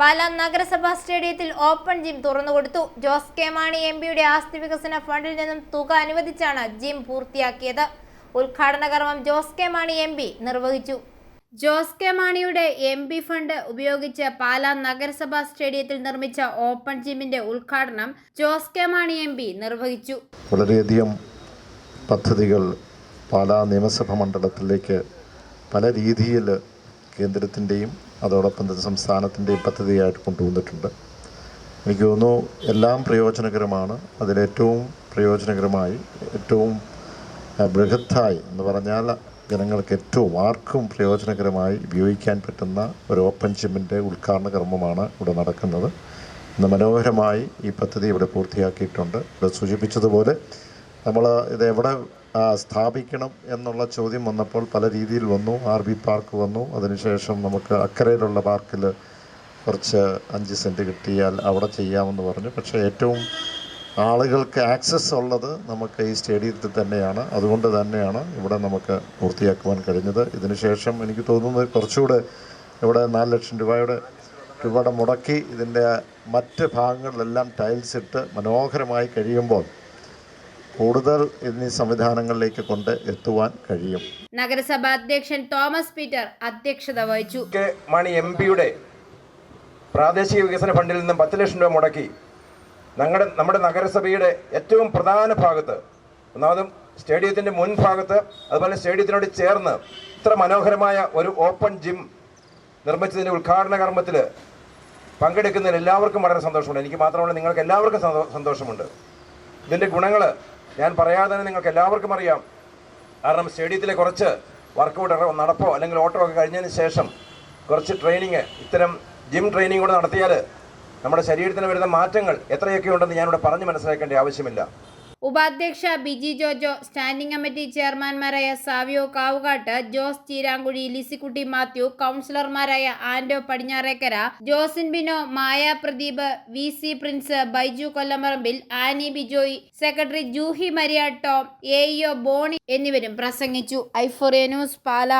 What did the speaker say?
പാലാ നഗരസഭാ സ്റ്റേഡിയത്തിൽ open gym തുറന്നുകൊടുത്തു. ജോസ് കെ മാണി എം പിയുടെ ആസ്തി വികസന ഫണ്ടിൽ നിന്നും തുക അനുവദിച്ചാണ് ജിം പൂർത്തിയാക്കിയത്. ഉദ്ഘാടന കർമ്മം Jose K Mani M P നിർവഹിച്ചു. ജോസ് കെ മാണിയുടെ എം പി ഫണ്ട് ഉപയോഗിച്ച് പാലാ നഗരസഭാ സ്റ്റേഡിയത്തിൽ നിർമ്മിച്ച ഓപ്പൺ ജിമ്മിന്റെ ഉദ്ഘാടനം Jose K Mani M P നിർവഹിച്ചു. വളരെയധികം പദ്ധതികൾ പാലാ നിയമസഭാ മണ്ഡലത്തിലേക്ക് പല രീതിയിൽ കേന്ദ്രത്തിന്റെയും അതോടൊപ്പം തന്നെ സംസ്ഥാനത്തിന്റെയും പദ്ധതിയായിട്ട് കൊണ്ടുവന്നിട്ടുണ്ട്. എനിക്ക് തോന്നുന്നു എല്ലാം പ്രയോജനകരമാണ്. അതിലേറ്റവും പ്രയോജനകരമായി ഏറ്റവും ബൃഹത്തായി എന്ന് പറഞ്ഞാൽ ജനങ്ങൾക്ക് ഏറ്റവും ആർക്കും പ്രയോജനകരമായി ഉപയോഗിക്കാൻ പറ്റുന്ന ഒരു ഓപ്പൺ ജിമ്മിന്റെ ഉദ്ഘാടന കർമ്മമാണ് ഇവിടെ നടക്കുന്നത്. ഇന്ന് മനോഹരമായി ഈ പദ്ധതി ഇവിടെ പൂർത്തിയാക്കിയിട്ടുണ്ട്. ഇവിടെ സൂചിപ്പിച്ചതുപോലെ നമ്മൾ ഇത് എവിടെ സ്ഥാപിക്കണം എന്നുള്ള ചോദ്യം വന്നപ്പോൾ പല രീതിയിൽ വന്നു. ആർ ബി പാർക്ക് വന്നു. അതിനുശേഷം നമുക്ക് അക്കരയിലുള്ള പാർക്കിൽ കുറച്ച് അഞ്ച് സെന്റ് കിട്ടിയാൽ അവിടെ ചെയ്യാമെന്ന് പറഞ്ഞു. പക്ഷേ ഏറ്റവും ആളുകൾക്ക് ആക്സസ് ഉള്ളത് നമുക്ക് ഈ സ്റ്റേഡിയത്തിൽ തന്നെയാണ്. അതുകൊണ്ട് തന്നെയാണ് ഇവിടെ നമുക്ക് പൂർത്തിയാക്കുവാൻ കഴിഞ്ഞത്. ഇതിനുശേഷം എനിക്ക് തോന്നുന്നത് കുറച്ചുകൂടെ ഇവിടെ നാല് ലക്ഷം രൂപയുടെ രൂപയുടെ മുടക്കി ഇതിന്റെ മറ്റ് ഭാഗങ്ങളിലെല്ലാം ടൈൽസ് ഇട്ട് മനോഹരമായി കഴിയുമ്പോൾ കൂടുതൽ എന്നീ സംവിധാനങ്ങളിലേക്ക് കൊണ്ട് എത്തുവാൻ കഴിയും. നഗരസഭ അധ്യക്ഷൻ തോമസ് പീറ്റർ അധ്യക്ഷത വഹിച്ചു. കെ മണി എം പിയുടെ പ്രാദേശിക വികസന ഫണ്ടിൽ നിന്നും പത്ത് ലക്ഷം രൂപ മുടക്കി ഞങ്ങളുടെ നമ്മുടെ നഗരസഭയുടെ ഏറ്റവും പ്രധാന ഭാഗത്ത് ഒന്നാമതും സ്റ്റേഡിയത്തിന്റെ മുൻഭാഗത്ത് അതുപോലെ സ്റ്റേഡിയത്തിനോട് ചേർന്ന് ഇത്ര മനോഹരമായ ഒരു ഓപ്പൺ ജിം നിർമ്മിച്ചതിന്റെ ഉദ്ഘാടന കർമ്മത്തിൽ പങ്കെടുക്കുന്നതിൽ എല്ലാവർക്കും വളരെ സന്തോഷമുണ്ട്. എനിക്ക് മാത്രമല്ല നിങ്ങൾക്ക് എല്ലാവർക്കും സന്തോഷമുണ്ട്. ഇതിന്റെ ഗുണങ്ങൾ ഞാൻ പറയാതെ തന്നെ നിങ്ങൾക്ക് എല്ലാവർക്കും അറിയാം. കാരണം സ്റ്റേഡിയത്തിലെ കുറച്ച് വർക്കൗട്ട് നടപ്പോ അല്ലെങ്കിൽ ഓട്ടോ ഒക്കെ കഴിഞ്ഞതിന് ശേഷം കുറച്ച് ട്രെയിനിങ് ഇത്തരം ജിം ട്രെയിനിങ് കൂടെ നടത്തിയാൽ നമ്മുടെ ശരീരത്തിന് വരുന്ന മാറ്റങ്ങൾ എത്രയൊക്കെ ഉണ്ടെന്ന് ഞാനിവിടെ പറഞ്ഞ് മനസ്സിലാക്കേണ്ട ആവശ്യമില്ല. ഉപാധ്യക്ഷ ബിജി ജോജോ സ്റ്റാൻഡിംഗ് കമ്മിറ്റി ചെയർമാൻമാരായ സാവിയോ കാവുകാട്ട് ജോസ് ചീരാങ്കുഴി ലിസിക്കുട്ടി മാത്യു കൗൺസിലർമാരായ Anto Padinjarekkara Josin Bino Maya Pradeep V C Prince Baiju Kollamarambil Annie Bijoy secretary Juhi Maria Tom A Boney എന്നിവരും പ്രസംഗിച്ചു. ഐഫോറിയ ന്യൂസ് പാല.